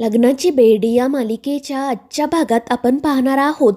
लग्नाची बेडी या मालिकेच्या आजच्या भागात आपण पाहणार आहोत.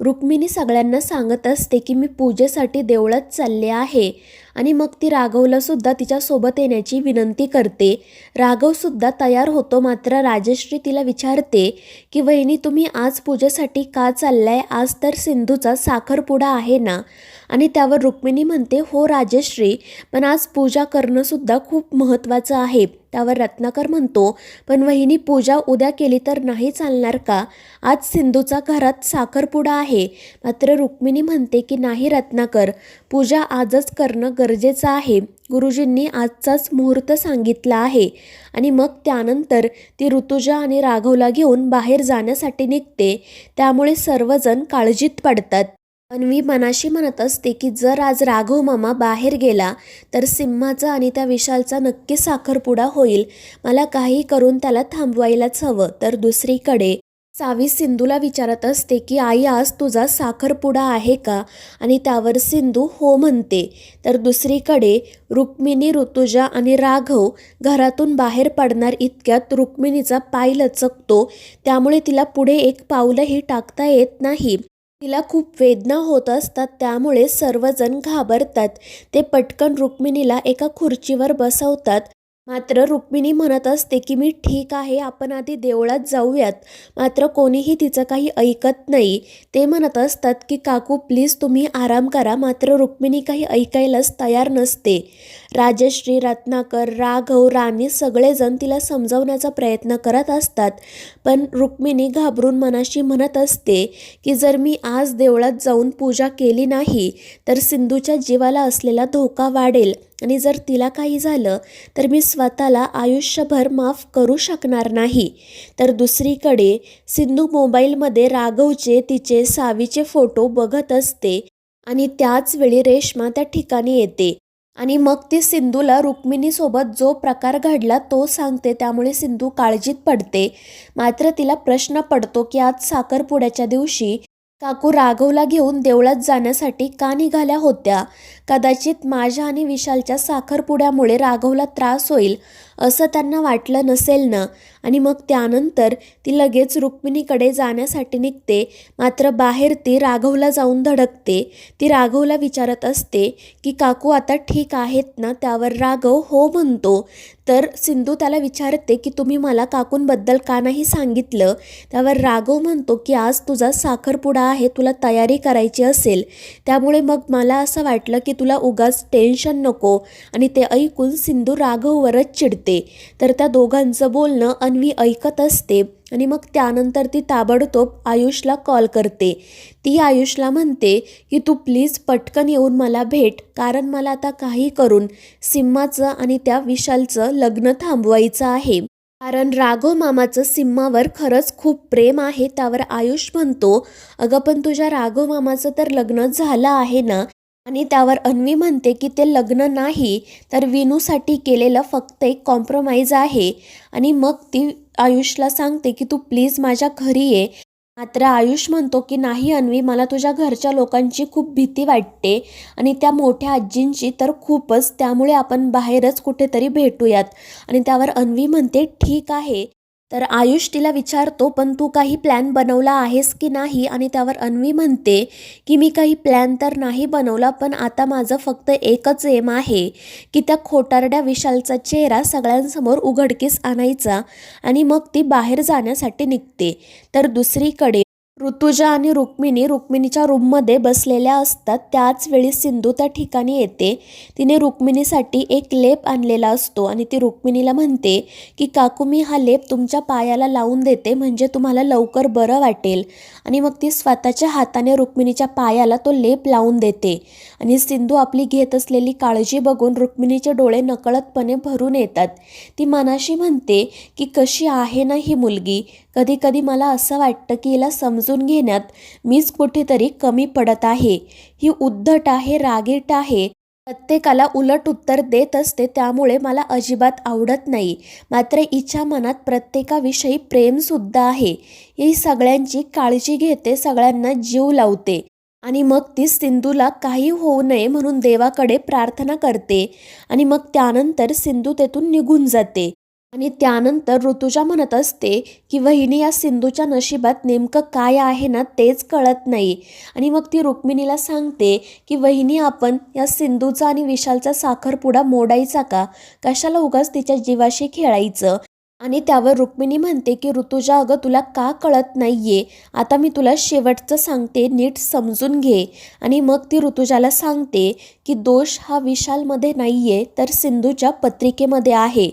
रुक्मिणी सगळ्यांना सांगत असते की मी पूजेसाठी देवळात चालले आहे आणि मग ती राघवला सुद्धा तिच्यासोबत येण्याची विनंती करते. राघवसुद्धा तयार होतो मात्र राजश्री तिला विचारते की वहिनी तुम्ही आज पूजेसाठी का चाललाय? आज तर सिंधूचा साखरपुडा आहे ना? आणि त्यावर रुक्मिणी म्हणते हो राजश्री पण आज पूजा करणंसुद्धा खूप महत्त्वाचं आहे. त्यावर रत्नाकर म्हणतो पण वहिनी पूजा उद्या केली तर नाही चालणार का? आज सिंधूचा घरात साखरपुडा आहे. मात्र रुक्मिणी म्हणते की नाही रत्नाकर पूजा आजच करणं गरजेचं आहे. गुरुजींनी आजचाच मुहूर्त सांगितला आहे. आणि मग त्यानंतर ती ऋतुजा आणि राघवला घेऊन बाहेर जाण्यासाठी निघते. त्यामुळे सर्वजण काळजीत पडतात. अन्वी मनाशी म्हणत असते की जर आज राघव मामा बाहेर गेला तर सिम्माचा आणि त्या विशालचा नक्की साखरपुडा होईल. मला काही करून त्याला थांबवायलाच हवं. तर दुसरीकडे सावी सिंधूला विचारत असते की आई आज तुझा साखरपुडा आहे का? आणि त्यावर सिंधू हो म्हणते. तर दुसरीकडे रुक्मिणी ऋतुजा आणि राघव घरातून बाहेर पडणार इतक्यात रुक्मिणीचा पाय लचकतो. त्यामुळे तिला पुढे एक पाऊलही टाकता येत नाही. तिला खूप वेदना होत असतात त्यामुळे सर्वजण घाबरतात. ते पटकन रुक्मिणीला एका खुर्चीवर बसवतात. मात्र रुक्मिणी म्हणत असते की मी ठीक आहे आपण आधी देवळात जाऊयात. मात्र कोणीही तिचं काही ऐकत नाही. ते म्हणत असतात की काकू प्लीज तुम्ही आराम करा. मात्र रुक्मिणी काही ऐकायलाच तयार नसते. राजश्री रत्नाकर राघव राणी सगळेजण तिला समजवण्याचा प्रयत्न करत असतात. पण रुक्मिणी घाबरून मनाशी म्हणत असते की जर मी आज देवळात जाऊन पूजा केली नाही तर सिंधूच्या जीवाला असलेला धोका वाढेल. आणि जर तिला काही झालं तर मी स्वतःला आयुष्यभर माफ करू शकणार नाही. तर दुसरीकडे सिंधू मोबाईलमध्ये राघवचे तिचे सावीचे फोटो बघत असते आणि त्याच वेळी रेश्मा त्या ठिकाणी येते. आणि मग ती सिंधूला रुक्मिणीसोबत जो प्रकार घडला तो सांगते. त्यामुळे सिंधू काळजीत पडते. मात्र तिला प्रश्न पडतो की आज साखरपुड्याच्या दिवशी काकू राघवला घेऊन देवळात जाण्यासाठी का निघाल्या होत्या? कदाचित माझ्या आणि विशालच्या साखरपुड्यामुळे राघवला त्रास होईल. असं त्यांना वाटलं नसेल ना आणि मग त्यानंतर ती लगेच रुक्मिणीकडे जाण्यासाठी निघते. मात्र बाहेर ती राघवला जाऊन धडकते. ती राघवला विचारत असते की काकू आता ठीक आहेत ना? त्यावर राघव हो म्हणतो. तर सिंधू त्याला विचारते की तुम्ही मला काकूंबद्दल का नाही सांगितलं? त्यावर राघव म्हणतो की आज तुझा साखरपुडा आहे तुला तयारी करायची असेल. त्यामुळे मग मला असं वाटलं की तुला उगाच टेन्शन नको. आणि ते ऐकून सिंधू राघववरच चिडते. तर त्या दोघांचं बोलणं अन्वी ऐकत असते आणि मग त्यानंतर ती ताबडतोब आयुषला कॉल करते. ती आयुषला म्हणते की तू प्लीज पटकन येऊन मला भेट कारण मला आता काही करून सिम्माचं आणि त्या विशालचं लग्न थांबवायचं आहे. कारण राघव मामाचं सिम्मावर खरंच खूप प्रेम आहे त्यावर आयुष म्हणतो अगं पण तुझ्या राघव मामाचं तर लग्न झालं आहे ना आणि त्यावर अन्वी म्हणते की ते लग्न नाही तर विनूसाठी केलेलं फक्त एक कॉम्प्रोमाइज आहे. आणि मग ती आयुषला सांगते की तू प्लीज माझ्या घरी ये. मात्र आयुष म्हणतो की नाही अन्वी मला तुझ्या घरच्या लोकांची खूप भीती वाटते आणि त्या मोठ्या आजींची तर खूपच. त्यामुळे आपण बाहेरच कुठेतरी भेटूयात. आणि त्यावर अन्वी म्हणते ठीक आहे. तर आयुष तिला विचारतो पण तू काही प्लॅन बनवला आहेस की नाही? आणि त्यावर अन्वी म्हणते की मी काही प्लॅन तर नाही बनवला पण आता माझं फक्त एकच एम आहे की त्या खोटारड्या विशालचा चेहरा सगळ्यांसमोर उघडकीस आणायचा आणि मग ती बाहेर जाण्यासाठी निघते. तर दुसरीकडे ऋतुजा आणि रुक्मिणी रुक्मिणीच्या रूममध्ये बसलेल्या असतात. त्याच वेळी सिंधू त्या ठिकाणी येते. तिने रुक्मिणीसाठी एक लेप आणलेला असतो आणि ती रुक्मिणीला म्हणते की काकू मी हा लेप तुमच्या पायाला लावून देते. म्हणजे तुम्हाला लवकर बरं वाटेल. आणि मग ती स्वतःच्या हाताने रुक्मिणीच्या पायाला तो लेप लावून देते. आणि सिंधू आपली घेत असलेली काळजी बघून रुक्मिणीचे डोळे नकळतपणे भरून येतात. ती मनाशी म्हणते की कशी आहे ना ही मुलगी? कधी कधी मला असं वाटतं की हिला समजून घेण्यात मीच कुठेतरी कमी पडत आहे. ही उद्धट आहे रागीट आहे. प्रत्येकाला उलट उत्तर देत असते त्यामुळे मला अजिबात आवडत नाही. मात्र हिच्या मनात प्रत्येकाविषयी प्रेमसुद्धा आहे. ही सगळ्यांची काळजी घेते सगळ्यांना जीव लावते. आणि मग ती सिंधूला काही होऊ नये म्हणून देवाकडे प्रार्थना करते. आणि मग त्यानंतर सिंधू तेथून निघून जाते. आणि त्यानंतर ऋतुजा म्हणत असते की वहिनी या सिंधूच्या नशिबात नेमकं काय आहे ना तेच कळत नाही. आणि मग ती रुक्मिणीला सांगते की वहिनी आपण या सिंधूचा आणि विशालचा साखरपुडा मोडायचा का? कशाला उगाच तिच्या जीवाशी खेळायचं? आणि त्यावर रुक्मिणी म्हणते की ऋतुजा अगं तुला का कळत नाहीये? आता मी तुला शेवटचं सांगते नीट समजून घे. आणि मग ती ऋतुजाला सांगते की दोष हा विशालमध्ये नाहीये तर सिंधूच्या पत्रिकेमध्ये आहे.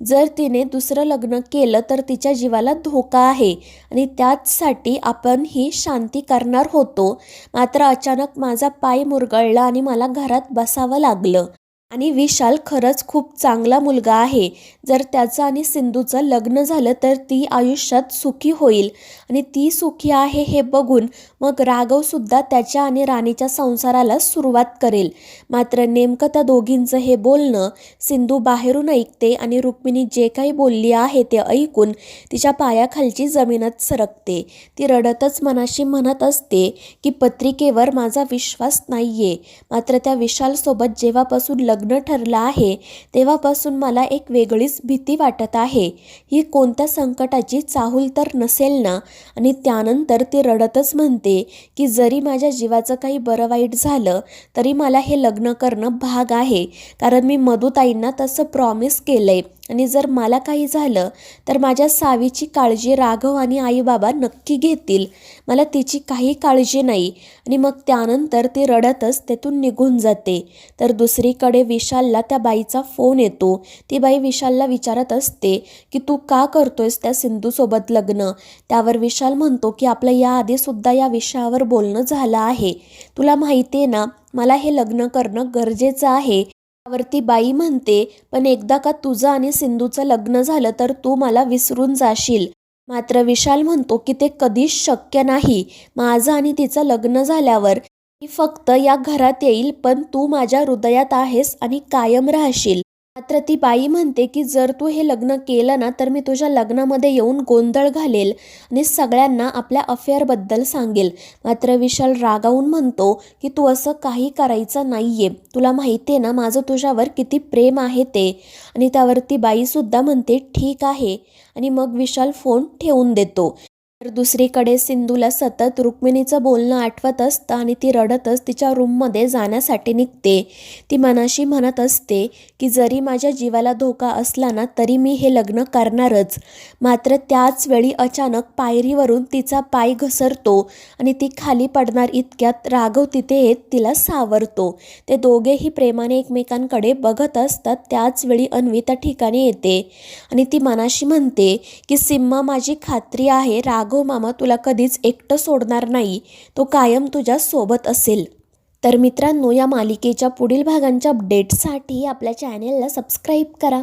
जर तिने दुसरं लग्न केलं तर तिच्या जीवाला धोका आहे आणि त्याचसाठी आपण ही शांती करणार होतो. मात्र अचानक माझा पाय मुरगळला आणि मला घरात बसावं लागलं. आणि विशाल खरंच खूप चांगला मुलगा आहे. जर त्याचं आणि सिंधूचं लग्न झालं तर ती आयुष्यात सुखी होईल. आणि ती सुखी आहे हे बघून मग राघवसुद्धा त्याच्या आणि राणीच्या संसाराला सुरुवात करेल. मात्र नेमकं त्या दोघींचं हे बोलणं सिंधू बाहेरून ऐकते आणि रुक्मिणी जे काही बोलली आहे ते ऐकून तिच्या पायाखालची जमीनच सरकते. ती रडतच मनाशी म्हणत असते की पत्रिकेवर माझा विश्वास नाहीये. मात्र त्या विशालसोबत जेव्हापासून लग्न ठरलं आहे. तेव्हापासून मला एक वेगळीच भीती वाटत आहे. ही कोणत्या संकटाची चाहूल तर नसेल ना? आणि त्यानंतर ती रडतच म्हणते की जरी माझ्या जीवाचं काही बरं वाईट झालं तरी मला हे लग्न करणं भाग आहे. कारण मी मधुताईंना तसं प्रॉमिस केलं आहे आणि जर मला काही झालं तर माझ्या सावीची काळजी राघव आणि आईबाबा नक्की घेतील. मला तिची काही काळजी नाही आणि मग त्यानंतर ती रडतच तेथून निघून जाते. तर दुसरीकडे विशालला त्या बाईचा फोन येतो. ती बाई विशालला विचारत असते की तू का करतोयस त्या सिंधूसोबत लग्न? त्यावर विशाल म्हणतो की आपलं याआधीसुद्धा या विषयावर बोलणं झालं आहे. तुला माहिती आहे ना मला हे लग्न करणं गरजेचं आहे. त्यावरती बाई म्हणते पण एकदा का तुझं आणि सिंधूचं लग्न झालं तर तू मला विसरून जाशील. मात्र विशाल म्हणतो की ते कधीच शक्य नाही. माझं आणि तिचं लग्न झाल्यावर मी फक्त या घरात येईल पण तू माझ्या हृदयात आहेस आणि कायम राहशील. मात्र ती बाई म्हणते की जर तू हे लग्न केलं ना तर मी तुझ्या लग्नामध्ये येऊन गोंधळ घालेल आणि सगळ्यांना आपल्या अफेअरबद्दल सांगेल. मात्र विशाल रागावून म्हणतो की तू असं काही करायचं नाही आहे तुला माहिती आहे ना माझं तुझ्यावर किती प्रेम आहे ते. आणि त्यावरती बाईसुद्धा म्हणते ठीक आहे. आणि मग विशाल फोन ठेवून देतो. तर दुसरीकडे सिंधूला सतत रुक्मिणीचं बोलणं आठवत असतं आणि ती रडतच तिच्या रूममध्ये जाण्यासाठी निघते. ती मनाशी म्हणत असते की जरी माझ्या जीवाला धोका असला ना तरी मी हे लग्न करणारच. मात्र त्याच वेळी अचानक पायरीवरून तिचा पाय घसरतो आणि ती खाली पडणार इतक्यात राघव तिथे येत तिला सावरतो. ते दोघेही प्रेमाने एकमेकांकडे बघत असतात. त्याच वेळी अन्वी त्या ठिकाणी येते आणि ती मनाशी म्हणते की सिम्मा माझी खात्री आहे राघव मामा तुला कधीच एकटं सोडणार नाही. तो कायम तुझ्या सोबत असेल. तर मित्रांनो या मालिकेच्या पुढील भागांच्या अपडेटसाठी आपल्या चॅनेलला सबस्क्राईब करा.